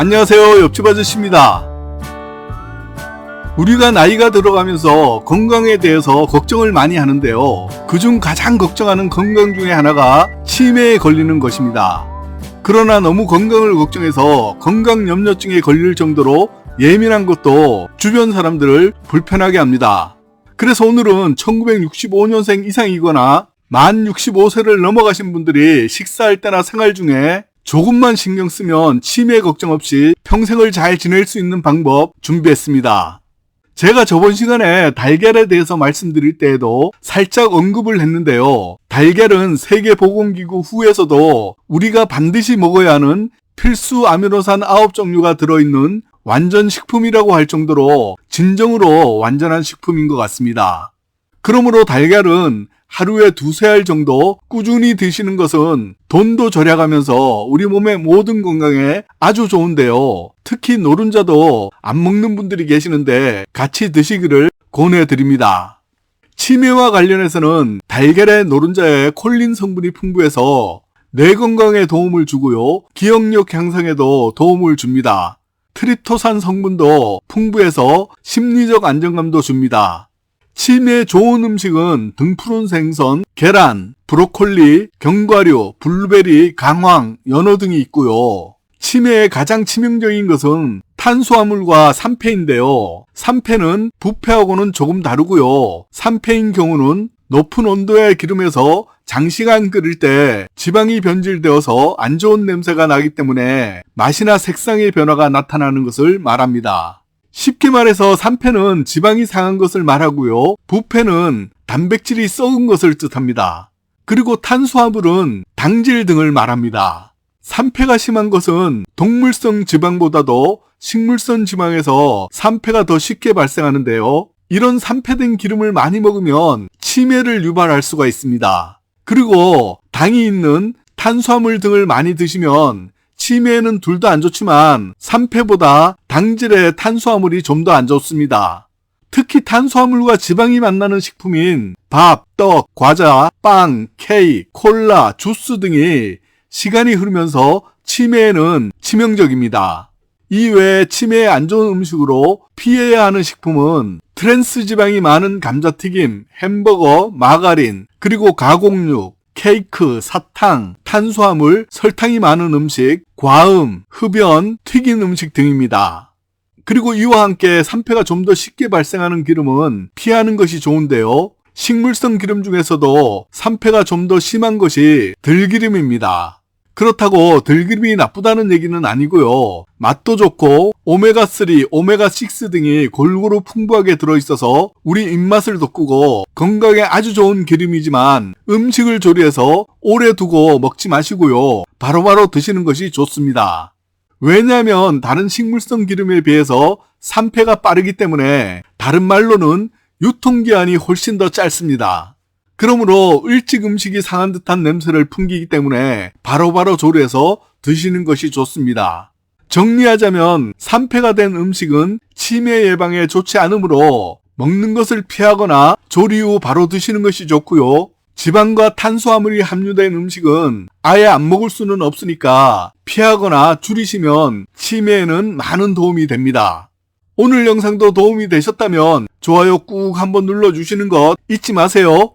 안녕하세요. 옆집 아저씨입니다. 우리가 나이가 들어가면서 건강에 대해서 걱정을 많이 하는데요. 그중 가장 걱정하는 건강 중에 하나가 치매에 걸리는 것입니다. 그러나 너무 건강을 걱정해서 건강 염려증에 걸릴 정도로 예민한 것도 주변 사람들을 불편하게 합니다. 그래서 오늘은 1965년생 이상이거나 만 65세를 넘어가신 분들이 식사할 때나 생활 중에 조금만 신경 쓰면 치매 걱정 없이 평생을 잘 지낼 수 있는 방법 준비했습니다. 제가 저번 시간에 달걀에 대해서 말씀드릴 때에도 살짝 언급을 했는데요. 달걀은 세계보건기구 후에서도 우리가 반드시 먹어야 하는 필수 아미노산 9종류가 들어있는 완전 식품이라고 할 정도로 진정으로 완전한 식품인 것 같습니다. 그러므로 달걀은 하루에 두세 알 정도 꾸준히 드시는 것은 돈도 절약하면서 우리 몸의 모든 건강에 아주 좋은데요. 특히 노른자도 안 먹는 분들이 계시는데 같이 드시기를 권해드립니다. 치매와 관련해서는 달걀의 노른자에 콜린 성분이 풍부해서 뇌 건강에 도움을 주고요. 기억력 향상에도 도움을 줍니다. 트립토산 성분도 풍부해서 심리적 안정감도 줍니다. 치매에 좋은 음식은 등푸른 생선, 계란, 브로콜리, 견과류, 블루베리, 강황, 연어 등이 있고요. 치매의 가장 치명적인 것은 탄수화물과 산패인데요. 산패는 부패하고는 조금 다르고요. 산패인 경우는 높은 온도의 기름에서 장시간 끓일 때 지방이 변질되어서 안 좋은 냄새가 나기 때문에 맛이나 색상의 변화가 나타나는 것을 말합니다. 쉽게 말해서 산패는 지방이 상한 것을 말하고요. 부패는 단백질이 썩은 것을 뜻합니다. 그리고 탄수화물은 당질 등을 말합니다. 산패가 심한 것은 동물성 지방보다도 식물성 지방에서 산패가 더 쉽게 발생하는데요. 이런 산패된 기름을 많이 먹으면 치매를 유발할 수가 있습니다. 그리고 당이 있는 탄수화물 등을 많이 드시면 치매에는 둘 다 안 좋지만 산패보다 당질의 탄수화물이 좀 더 안 좋습니다. 특히 탄수화물과 지방이 만나는 식품인 밥, 떡, 과자, 빵, 케이크, 콜라, 주스 등이 시간이 흐르면서 치매에는 치명적입니다. 이 외에 치매에 안 좋은 음식으로 피해야 하는 식품은 트랜스 지방이 많은 감자튀김, 햄버거, 마가린, 그리고 가공육, 케이크, 사탕, 탄수화물, 설탕이 많은 음식, 과음, 흡연, 튀긴 음식 등입니다. 그리고 이와 함께 산패가 좀 더 쉽게 발생하는 기름은 피하는 것이 좋은데요. 식물성 기름 중에서도 산패가 좀 더 심한 것이 들기름입니다. 그렇다고 들기름이 나쁘다는 얘기는 아니고요. 맛도 좋고 오메가3, 오메가6 등이 골고루 풍부하게 들어있어서 우리 입맛을 돋구고 건강에 아주 좋은 기름이지만 음식을 조리해서 오래 두고 먹지 마시고요. 바로바로 드시는 것이 좋습니다. 왜냐하면 다른 식물성 기름에 비해서 산패가 빠르기 때문에 다른 말로는 유통기한이 훨씬 더 짧습니다. 그러므로 일찍 음식이 상한 듯한 냄새를 풍기기 때문에 바로 바로 조리해서 드시는 것이 좋습니다. 정리하자면 산패가 된 음식은 치매 예방에 좋지 않으므로 먹는 것을 피하거나 조리 후 바로 드시는 것이 좋고요. 지방과 탄수화물이 함유된 음식은 아예 안 먹을 수는 없으니까 피하거나 줄이시면 치매에는 많은 도움이 됩니다. 오늘 영상도 도움이 되셨다면 좋아요 꾹 한번 눌러주시는 것 잊지 마세요.